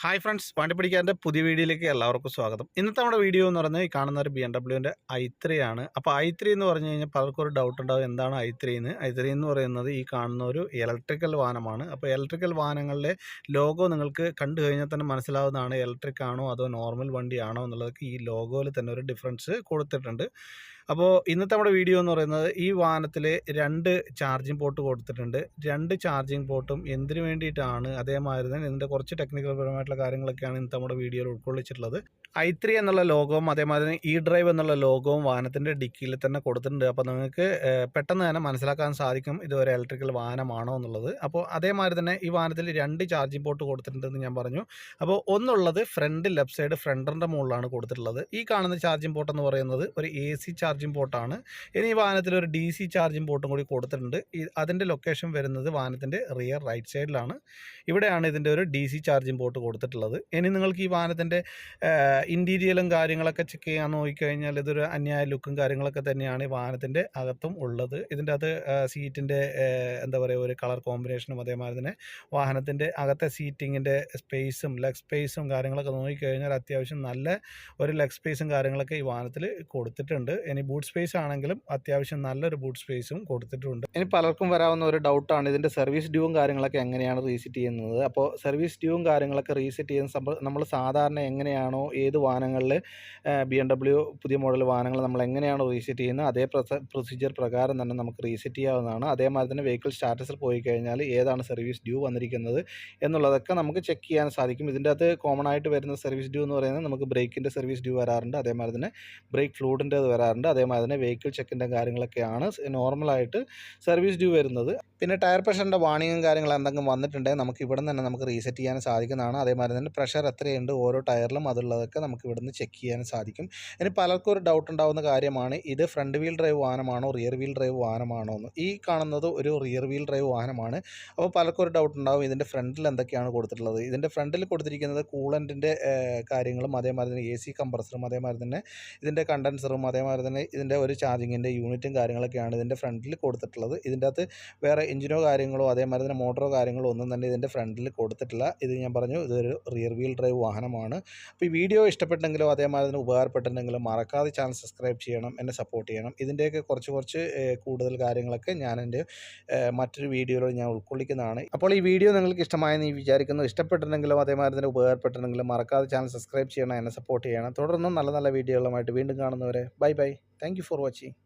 Hi friends വണ്ടിപ്പിടിക്കാന്റെ പുതിയ വീഡിയോയിലേക്ക് എല്ലാവർക്കും സ്വാഗതം. ഇന്നത്തെ നമ്മുടെ വീഡിയോ എന്ന് പറഞ്ഞാൽ ഈ കാണുന്ന ഒരു ബി എം ഡബ്ല്യുവിന്റെ ഐ ത്രീ ആണ്. അപ്പോൾ ഐ ത്രീ എന്ന് പറഞ്ഞു കഴിഞ്ഞാൽ പലർക്കും ഒരു ഡൗട്ട് ഉണ്ടാവും എന്താണ് ഐ ത്രീ എന്ന്? ഐ ത്രീ എന്ന് പറയുന്നത് ഈ കാണുന്ന ഒരു ഇലക്ട്രിക്കൽ വാഹനമാണ്. അപ്പോൾ ഇലക്ട്രിക്കൽ വാഹനങ്ങളുടെ ലോഗോ നിങ്ങൾക്ക് കണ്ടു കഴിഞ്ഞാൽ തന്നെ മനസ്സിലാവുന്നതാണ് ഇലക്ട്രിക് ആണോ അതോ നോർമൽ വണ്ടിയാണോ എന്നുള്ളതൊക്കെ ഈ ലോഗോയിൽ തന്നെ ഒരു ഡിഫറൻസ് കൊടുത്തിട്ടുണ്ട്. അപ്പോൾ ഇന്നത്തെ നമ്മുടെ വീഡിയോ എന്ന് പറയുന്നത് ഈ വാഹനത്തിൽ രണ്ട് ചാർജിങ് പോർട്ട് കൊടുത്തിട്ടുണ്ട്. രണ്ട് ചാർജിങ് പോർട്ടും എന്തിനു വേണ്ടിയിട്ടാണ് അതേമാതിരി തന്നെ ഇതിന്റെ കുറച്ച് ടെക്നിക്കൽ പരമായിട്ടുള്ള കാര്യങ്ങളൊക്കെയാണ് ഇന്നത്തെ നമ്മുടെ വീഡിയോയിൽ ഉൾക്കൊള്ളിച്ചിട്ടുള്ളത്. ഐ എന്നുള്ള ലോഗവും അതേമാതിരി തന്നെ ഇ ഡ്രൈവ് എന്നുള്ള ലോഗവും വാഹനത്തിന്റെ ഡിക്കിയിൽ തന്നെ കൊടുത്തിട്ടുണ്ട്. അപ്പോൾ നിങ്ങൾക്ക് പെട്ടെന്ന് തന്നെ മനസ്സിലാക്കാൻ സാധിക്കും ഇത് ഒരു ഇലക്ട്രിക്കൽ വാഹനമാണോ എന്നുള്ളത്. അപ്പോൾ അതേമാതിരി തന്നെ ഈ വാഹനത്തിൽ രണ്ട് ചാർജിങ് പോർട്ട് കൊടുത്തിട്ടുണ്ടെന്ന് ഞാൻ പറഞ്ഞു. അപ്പോൾ ഒന്നുള്ളത് ഫ്രണ്ട് ലെഫ്റ്റ് സൈഡ് ഫ്രണ്ടറിന്റെ മുകളിലാണ് കൊടുത്തിട്ടുള്ളത്. ഈ കാണുന്ന ചാർജിങ് പോർട്ട് എന്ന് പറയുന്നത് ഒരു എ സി ചാർജിങ് പോർട്ടാണ്. ഇനി ഈ വാഹനത്തിൽ ഒരു ഡി സി ചാർജിങ് പോർട്ടും കൂടി കൊടുത്തിട്ടുണ്ട്. അതിന്റെ ലൊക്കേഷൻ വരുന്നത് വാഹനത്തിന്റെ റിയർ റൈറ്റ് സൈഡിലാണ്. ഇവിടെയാണ് ഇതിന്റെ ഒരു ഡി സി ചാർജിങ് പോർട്ട് കൊടുത്തിട്ടുള്ളത്. ഇനി നിങ്ങൾക്ക് ഈ വാഹനത്തിന്റെ ഇന്റീരിയലും കാര്യങ്ങളൊക്കെ ചെക്ക് ചെയ്യാൻ നോക്കിക്കഴിഞ്ഞാൽ ഇതൊരു അന്യായ ലുക്കും കാര്യങ്ങളൊക്കെ തന്നെയാണ് ഈ വാഹനത്തിന്റെ അകത്തും ഉള്ളത്. ഇതിന്റെ അകത്ത് സീറ്റിന്റെ എന്താ പറയുക ഒരു കളർ കോമ്പിനേഷനും അതേമാതിരി തന്നെ വാഹനത്തിന്റെ അകത്തെ സീറ്റിങ്ങിന്റെ സ്പേസും ലെഗ് സ്പേസും കാര്യങ്ങളൊക്കെ നോക്കിക്കഴിഞ്ഞാൽ അത്യാവശ്യം നല്ല ഒരു ലെഗ് സ്പേസും കാര്യങ്ങളൊക്കെ ഈ വാഹനത്തിൽ കൊടുത്തിട്ടുണ്ട്. ഇനി ബൂട്ട് സ്പേസ് ആണെങ്കിലും അത്യാവശ്യം നല്ലൊരു ബൂട്ട് സ്പേസും കൊടുത്തിട്ടുണ്ട്. ഇനി പലർക്കും വരാവുന്ന ഒരു ഡൗട്ടാണ് ഇതിന്റെ സർവീസ് ഡ്യൂവും കാര്യങ്ങളൊക്കെ എങ്ങനെയാണ് റീസെറ്റ് ചെയ്യുന്നത്? അപ്പോൾ സർവീസ് ഡ്യൂവും കാര്യങ്ങളൊക്കെ റീസെറ്റ് ചെയ്യുന്ന നമ്മൾ സാധാരണ എങ്ങനെയാണോ ഏത് വാഹനങ്ങളിൽ ബി എം ഡബ്ല്യു പുതിയ മോഡൽ വാഹനങ്ങൾ നമ്മൾ എങ്ങനെയാണോ റീസെറ്റ് ചെയ്യുന്നത് അതേ പ്രൊസീജിയർ പ്രകാരം തന്നെ നമുക്ക് റീസെറ്റ് ചെയ്യാവുന്നതാണ്. അതേമാതിരി തന്നെ വെഹിക്കിൾ സ്റ്റാറ്റസിൽ പോയി കഴിഞ്ഞാൽ ഏതാണ് സർവീസ് ഡ്യൂ വന്നിരിക്കുന്നത് എന്നുള്ളതൊക്കെ നമുക്ക് ചെക്ക് ചെയ്യാൻ സാധിക്കും. ഇതിന്റെ അകത്ത് കോമൺ ആയിട്ട് വരുന്ന സർവീസ് ഡ്യൂ എന്ന് പറയുന്നത് നമുക്ക് ബ്രേക്കിന്റെ സർവീസ് ഡ്യൂ വരാറുണ്ട്. അതേമാതിരി തന്നെ ബ്രേക്ക് ഫ്ലൂഡിന്റെ വരാറുണ്ട്. അതേമാതിരി തന്നെ വെഹിക്കിൾ ചെക്കിന്റെ കാര്യങ്ങളൊക്കെയാണ് നോർമലായിട്ട് സർവീസ് ഡ്യൂ വരുന്നത്. പിന്നെ ടയർ പ്രഷറിന്റെ വാണിങ്ങും കാര്യങ്ങൾ എന്തെങ്കിലും വന്നിട്ടുണ്ടെങ്കിൽ നമുക്ക് ഇവിടെ നിന്ന് തന്നെ നമുക്ക് റീസെറ്റ് ചെയ്യാൻ സാധിക്കുന്നതാണ്. അതേമാതിരി തന്നെ പ്രഷർ എത്രയുണ്ട് ഓരോ ടയറിലും അതുള്ളതൊക്കെ നമുക്ക് ഇവിടെ നിന്ന് ചെക്ക് ചെയ്യാൻ സാധിക്കും. ഇനി പലർക്കും ഒരു ഡൗട്ട് ഉണ്ടാകുന്ന കാര്യമാണ് ഇത് ഫ്രണ്ട് വീൽ ഡ്രൈവ് വാഹനമാണോ റിയർ വീൽ ഡ്രൈവ് വാഹനമാണോ എന്ന്. ഈ കാണുന്നത് ഒരു റിയർ വീൽ ഡ്രൈവ് വാഹനമാണ്. അപ്പോൾ പലർക്കും ഒരു ഡൗട്ട് ഉണ്ടാകും ഇതിന്റെ ഫ്രണ്ടിൽ എന്തൊക്കെയാണ് കൊടുത്തിട്ടുള്ളത്. ഇതിന്റെ ഫ്രണ്ടിൽ കൊടുത്തിരിക്കുന്നത് കൂളന്റിന്റെ കാര്യങ്ങളും അതേമാതിരി തന്നെ എ സി കംപ്രസറും അതേമാതിരി തന്നെ ഇതിന്റെ കണ്ടൻസറും അതേമാതിരി തന്നെ ഇതിന്റെ ഒരു ചാർജിങ്ങിന്റെ യൂണിറ്റും കാര്യങ്ങളൊക്കെയാണ് ഇതിന്റെ ഫ്രണ്ടിൽ കൊടുത്തിട്ടുള്ളത്. ഇതിന്റെ അകത്ത് വേറെ എഞ്ചിനോ കാര്യങ്ങളോ അതേമാതിരി തന്നെ മോട്ടറോ കാര്യങ്ങളോ ഒന്നും തന്നെ ഇതിന്റെ ഫ്രണ്ടിൽ കൊടുത്തിട്ടില്ല. ഇത് ഞാൻ പറഞ്ഞു ഇതൊരു റിയർ വീൽ ഡ്രൈവ് വാഹനമാണ്. അപ്പോൾ ഈ വീഡിയോ ഇഷ്ടപ്പെട്ടെങ്കിലോ അതേമാതിരി തന്നെ ഉപകാരപ്പെട്ടെങ്കിലും മറക്കാതെ ചാനൽ സബ്സ്ക്രൈബ് ചെയ്യണം എന്നെ സപ്പോർട്ട് ചെയ്യണം. ഇതിന്റെയൊക്കെ കുറച്ച് കുറച്ച് കൂടുതൽ കാര്യങ്ങളൊക്കെ ഞാൻ എന്റെ മറ്റൊരു വീഡിയോയിൽ ഞാൻ ഉൾക്കൊള്ളിക്കുന്നതാണ്. അപ്പോൾ ഈ വീഡിയോ നിങ്ങൾക്ക് ഇഷ്ടമായെന്ന് വിചാരിക്കുന്നു. ഇഷ്ടപ്പെട്ടിട്ടുണ്ടെങ്കിലും അതേമാതിരി തന്നെ ഉപകാരപ്പെട്ടിട്ടുണ്ടെങ്കിലും മറക്കാതെ ചാനൽ സബ്സ്ക്രൈബ് ചെയ്യണം എന്നെ സപ്പോർട്ട് ചെയ്യണം. തുടർന്നും നല്ല നല്ല വീഡിയോകളുമായിട്ട് വീണ്ടും കാണുന്നവരെ bye bye thank for watching